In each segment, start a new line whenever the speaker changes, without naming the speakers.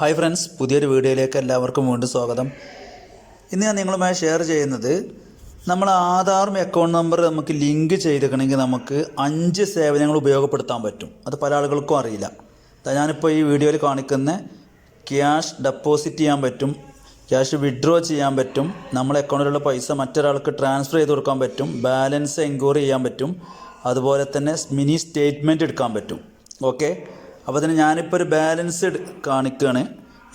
Hi friends പുതിയൊരു വീഡിയോയിലേക്ക് എല്ലാവർക്കും വീണ്ടും സ്വാഗതം. ഇന്ന് ഞാൻ നിങ്ങളുമായി ഷെയർ ചെയ്യുന്നത് നമ്മൾ ആധാറും അക്കൗണ്ട് നമ്പർ നമുക്ക് ലിങ്ക് ചെയ്തിരിക്കണമെങ്കിൽ നമുക്ക് അഞ്ച് സേവനങ്ങൾ ഉപയോഗപ്പെടുത്താൻ പറ്റും. അത് പല ആളുകൾക്കും അറിയില്ല. ഞാനിപ്പോൾ ഈ വീഡിയോയിൽ കാണിക്കുന്ന ക്യാഷ് ഡെപ്പോസിറ്റ് ചെയ്യാൻ പറ്റും ക്യാഷ് വിഡ്രോ ചെയ്യാൻ പറ്റും നമ്മളെ അക്കൗണ്ടിലുള്ള പൈസ മറ്റൊരാൾക്ക് ട്രാൻസ്ഫർ ചെയ്ത് കൊടുക്കാൻ പറ്റും ബാലൻസ് എൻക്വയറി ചെയ്യാൻ പറ്റും അതുപോലെ തന്നെ മിനി സ്റ്റേറ്റ്മെന്റ് എടുക്കാൻ പറ്റും. ഓക്കെ അപ്പോൾ അതിന് ഞാനിപ്പോൾ ഒരു ബാലൻസ് കാണിക്കുകയാണ്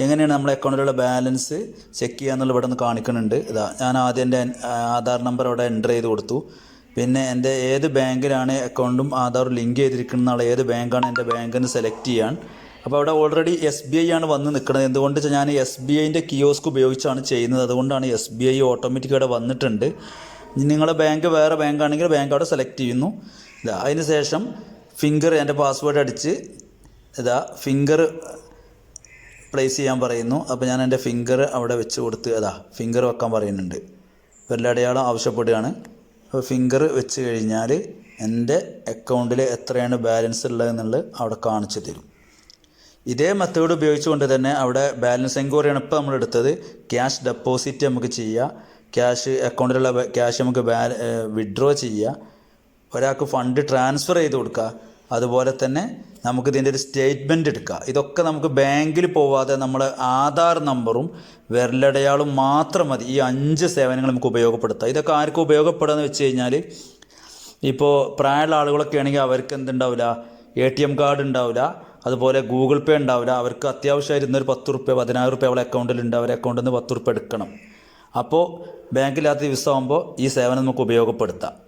എങ്ങനെയാണ് നമ്മുടെ അക്കൗണ്ടിലുള്ള ബാലൻസ് ചെക്ക് ചെയ്യുക എന്നുള്ള ഇവിടെ നിന്ന് കാണിക്കുന്നുണ്ട് ഇതാ ഞാൻ ആദ്യം എന്റെ ആധാർ നമ്പർ അവിടെ എന്റർ ചെയ്ത് കൊടുത്തു. പിന്നെ എന്റെ ഏത് ബാങ്കിലാണ് അക്കൗണ്ടും ആധാറും ലിങ്ക് ചെയ്തിരിക്കുന്ന ഏത് ബാങ്കാണ് എന്റെ ബാങ്കിന് സെലക്ട് ചെയ്യാൻ. അപ്പോൾ അവിടെ ഓൾറെഡി എസ് ബി ഐ ആണ് വന്ന് നിൽക്കുന്നത് എന്തുകൊണ്ട് വെച്ചാൽ ഞാൻ എസ് ബി ഐന്റെ കിയോസ്ക് ഉപയോഗിച്ചാണ് ചെയ്യുന്നത്. അതുകൊണ്ടാണ് എസ് ബി ഐ ഓട്ടോമാറ്റിക് അവിടെ വന്നിട്ടുണ്ട്. നിങ്ങളുടെ ബാങ്ക് വേറെ ബാങ്കാണെങ്കിൽ ബാങ്ക് അവിടെ സെലക്ട് ചെയ്യുന്നു. അതിന് ശേഷം ഫിംഗർ എന്റെ പാസ്വേഡ് അടിച്ച് ഇതാ ഫിംഗർ പ്ലേസ് ചെയ്യാൻ പറയുന്നു. അപ്പോൾ ഞാൻ എന്റെ ഫിംഗർ അവിടെ വെച്ച് കൊടുത്ത് അതാ ഫിംഗർ വെക്കാൻ പറയുന്നുണ്ട്. വിരലടയാളം ആവശ്യപ്പെടുകയാണ്. അപ്പോൾ ഫിംഗർ വെച്ച് കഴിഞ്ഞാൽ എന്റെ അക്കൗണ്ടിൽ എത്രയാണ് ബാലൻസ് ഉള്ളതെന്നുള്ളത് അവിടെ കാണിച്ചു തരും. ഇതേ മെത്തേഡ് ഉപയോഗിച്ചുകൊണ്ട് തന്നെ അവിടെ ബാലൻസ് എൻക്വയറിയാണ് ഇപ്പോൾ നമ്മൾ എടുത്തത്. ക്യാഷ് ഡെപ്പോസിറ്റ് നമുക്ക് ചെയ്യാം. ക്യാഷ് അക്കൗണ്ടിലുള്ള ക്യാഷ് നമുക്ക് വിഡ്രോ ചെയ്യുക ഒരാൾക്ക് ഫണ്ട് ട്രാൻസ്ഫർ ചെയ്ത് കൊടുക്കുക അതുപോലെ തന്നെ നമുക്ക് ഇതിന്റെ ഒരു സ്റ്റേറ്റ്മെന്റ് എടുക്കുക. ഇതൊക്കെ നമുക്ക് ബാങ്കിൽ പോവാതെ നമ്മൾ ആധാർ നമ്പറും വിരലടയാളും മാത്രം മതി. ഈ അഞ്ച് സേവനങ്ങൾ നമുക്ക് ഉപയോഗപ്പെടുത്താം. ഇതൊക്കെ ആർക്കും ഉപയോഗപ്പെടുക വെച്ച് കഴിഞ്ഞാൽ ഇപ്പോൾ പ്രായമുള്ള ആളുകളൊക്കെ ആണെങ്കിൽ അവർക്ക് എന്തുണ്ടാവില്ല? എ ടി എം കാർഡ് ഉണ്ടാവില്ല. അതുപോലെ ഗൂഗിൾ പേ ഉണ്ടാവില്ല. അവർക്ക് അത്യാവശ്യമായിരുന്ന ഒരു പത്ത് റുപ്യ പതിനായിരം റുപ്യ അവളെ അക്കൗണ്ടിൽ ഉണ്ട് അവരെ അക്കൗണ്ടിൽ നിന്ന് പത്ത് റുപ്യ എടുക്കണം. അപ്പോൾ ബാങ്കില്ലാത്ത ദിവസമാകുമ്പോൾ ഈ സേവനം നമുക്ക് ഉപയോഗപ്പെടുത്താം.